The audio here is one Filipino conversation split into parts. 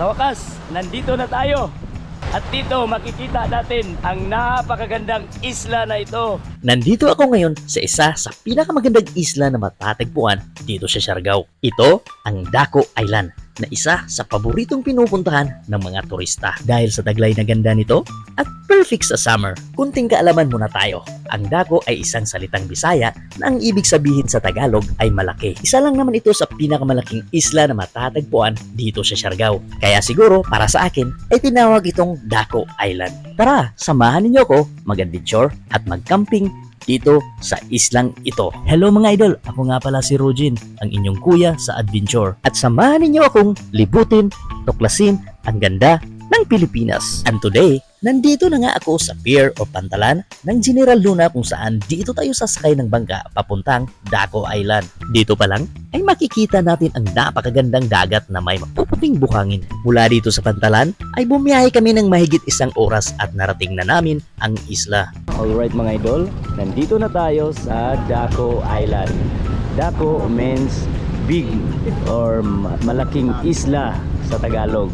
Sa wakas, nandito na tayo. At dito makikita natin ang napakagandang isla na ito. Nandito ako ngayon sa isa sa pinakamagandang isla na matatagpuan dito sa Siargao. Ito ang Daco Island na isa sa paboritong pinupuntahan ng mga turista. Dahil sa taglay na ganda nito at perfect sa summer, kunting kaalaman muna tayo. Ang Daco ay isang salitang Bisaya na ang ibig sabihin sa Tagalog ay malaki. Isa lang naman ito sa pinakamalaking isla na matatagpuan dito sa Siargao. Kaya siguro para sa akin ay tinawag itong Daco Island. Tara, samahan ninyo ako mag-adventure at mag-camping dito sa islang ito. Hello mga idol, ako nga pala si Rogin, ang inyong kuya sa adventure. At samahan ninyo akong libutin, tuklasin ang ganda ng Pilipinas. And today, nandito na nga ako sa pier o pantalan ng General Luna kung saan dito tayo sasakay ng bangka papuntang Daco Island. Dito pa lang ay makikita natin ang napakagandang dagat na may mapuputing buhangin. Mula dito sa pantalan ay bumiyahe kami ng mahigit isang oras at narating na namin ang isla. Alright mga idol, nandito na tayo sa Daco Island. Daco means big or ma- malaking isla sa Tagalog.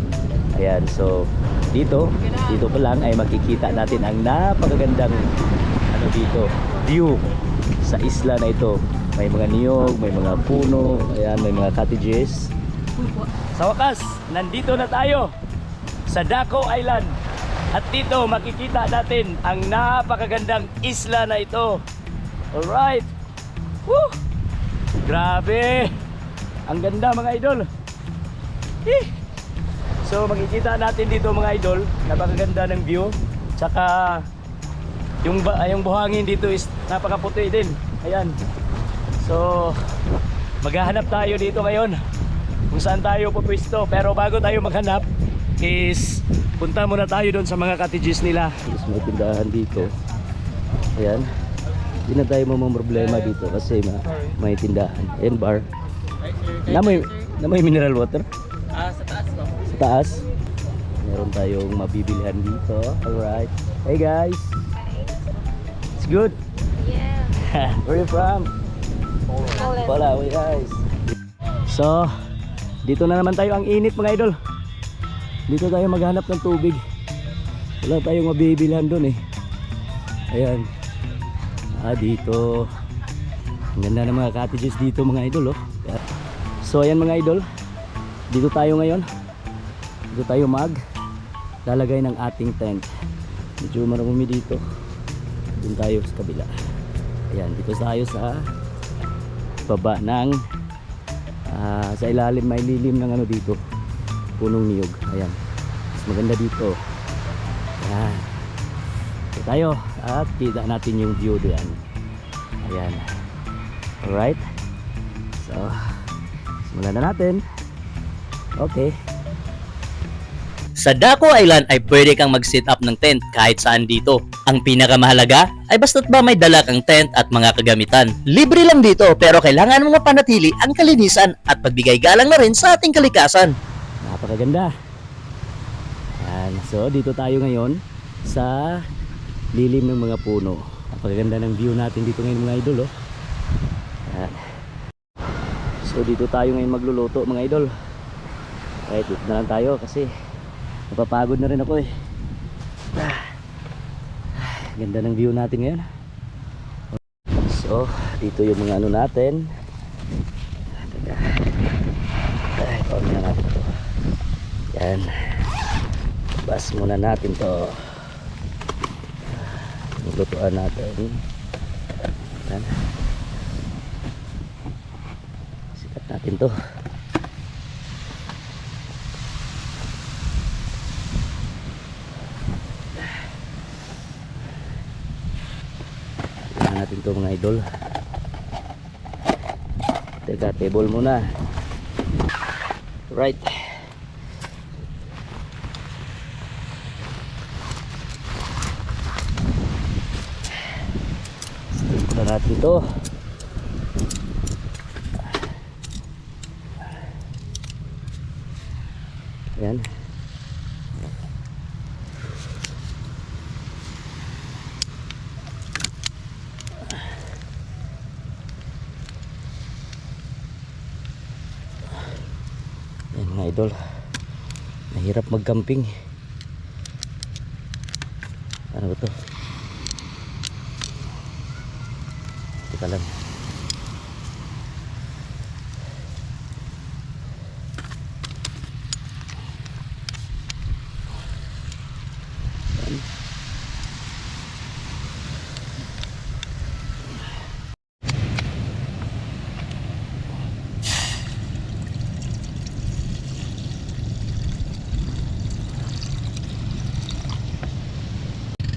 Ayan, so dito, dito pa lang ay makikita natin ang napakagandang ano dito, view sa isla na ito. May mga niyog, may mga puno, ayan, may mga cottages. Sa wakas, nandito na tayo sa Daco Island. At dito makikita natin ang napakagandang isla na ito. Alright. Woo! Grabe! Ang ganda mga idol. Eh. So makikita natin dito mga idol, napakaganda ng view. Tsaka yung ba yung buhangin dito is napakaputi din. Ayan. So maghahanap tayo dito ngayon kung saan tayo pupwesto. Pero bago tayo maghanap is punta muna tayo doon sa mga cottages nila. Is may tindahan dito. Ayan. Hindi na tayo problema dito kasi ma may tindahan. Ayan bar. Na may, na may mineral water. Ah, sa taas no? Sa taas. Meron tayong mabibilihan dito. Alright. Hey guys. It's good. Yeah. Where you from? Wala, we guys. So, dito na naman tayo ang init mga idol. Dito tayo maghanap ng tubig. Wala tayong mabibilhan doon eh. Ayan. Ah, dito. Ang ganda ng mga cottages dito mga idol oh. So, ayan mga idol. Dito tayo ngayon. Dito tayo mag lalagay ng ating tent. Medyo marumi dito. Doon tayo sa kabila. Ayan, dito tayo sa baba ng ah, sa ilalim may lilim ng ano dito punong niyog. Ayan. Mas maganda dito. Ayan. Dito tayo. At kita natin yung view diyan. Ayan. Alright. So simulan na natin. Okay. Sa Daco Island ay pwede kang mag-set up ng tent kahit saan dito. Ang pinakamahalaga ay basta't ba may dala kang tent at mga kagamitan. Libre lang dito pero kailangan mong mapanatili ang kalinisan at pagbigay galang na rin sa ating kalikasan. Napakaganda Ayan. so dito tayo ngayon sa lilim ng mga puno napakaganda ng view natin dito ngayon mga idol oh. Ayan. so dito tayo ngayon magluluto mga idol kahit dito na lang tayo kasi napapagod na rin ako eh Ah. ganda ng view natin ngayon so dito yung mga ano natin Teka. ay on na natin to yan. Bas muna natin to. Lutuan natin. Yan. Sikat natin to. Tingnan natin to mga idol. Teka table muna. Right Stick na natin to yan yan mga idol Mahirap mag-camping. Ano ba to? Teka lang.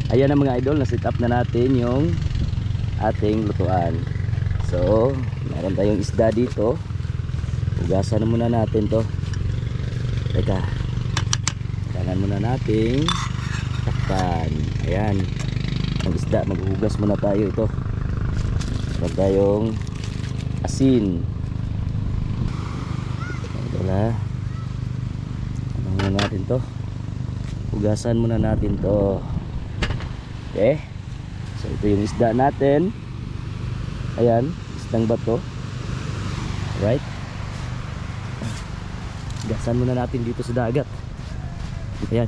Ayan na mga idol, na-set up na natin yung ating lutuan. So, meron tayong isda dito. Ugasan na muna natin to. Teka. Kailangan muna nating takpan. Ayan. Ang isda, maghugas muna tayo ito. Meron tayong asin. Na. Ano muna natin to? Hugasan muna natin to. Okay. Ito yung isda natin. Ayan, isdang bato. Right? Gasan muna natin dito sa dagat. Ayan.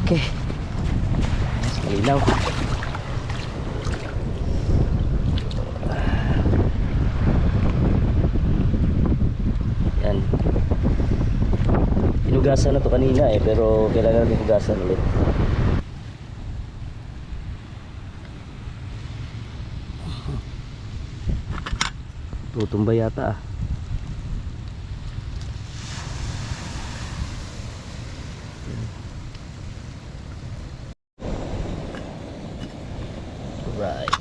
Okay. Malinaw. Ayan. Hinugasan na to kanina eh, pero kailangan natin hugasan ulit. Tutumba yata ah. Right.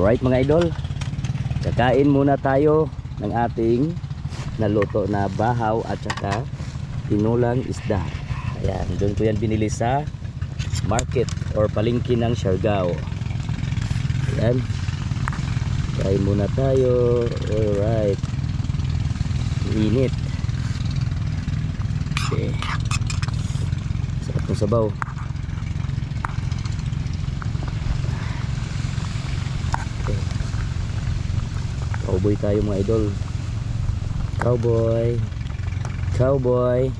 Alright mga idol. Kakain muna tayo ng ating naluto na bahaw at saka tinulang isda. Ayan, doon ko yan binili sa market or palengke ng Siargao. Ayan. Kain muna tayo. Alright. Init. Okay. Sarap ng sabaw Cowboy tayo mga idol. Cowboy. Cowboy.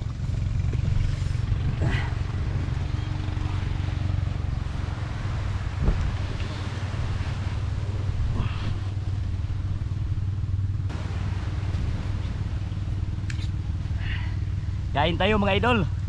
Kain tayo mga idol.